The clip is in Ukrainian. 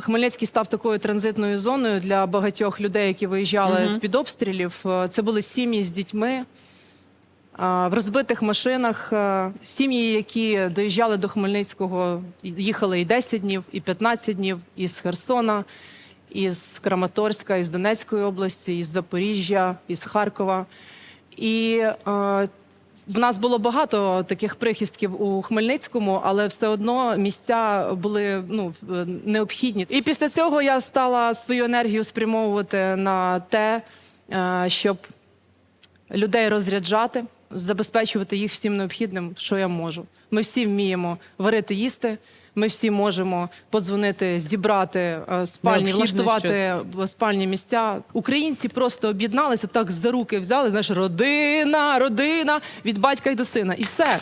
Хмельницький став такою транзитною зоною для багатьох людей, які виїжджали з під обстрілів. Е, Це були сім'ї з дітьми. В розбитих машинах е, сім'ї, які доїжджали до Хмельницького, їхали і 10 днів, і 15 днів із Херсона, із Краматорська, із Донецької області, із Запоріжжя, із Харкова. І е, в нас було багато таких прихистків у Хмельницькому, але все одно місця були ну, е, необхідні. І після цього я стала свою енергію спрямовувати на те, е, щоб людей розряджати, забезпечувати їх всім необхідним, що я можу. Ми всі вміємо варити їсти. Ми всі можемо подзвонити, зібрати е, спальні, Необхідне влаштувати в спальні місця. Українці просто об'єдналися, так за руки взяли. Знаєш, родина, родина від батька й до сина, і все.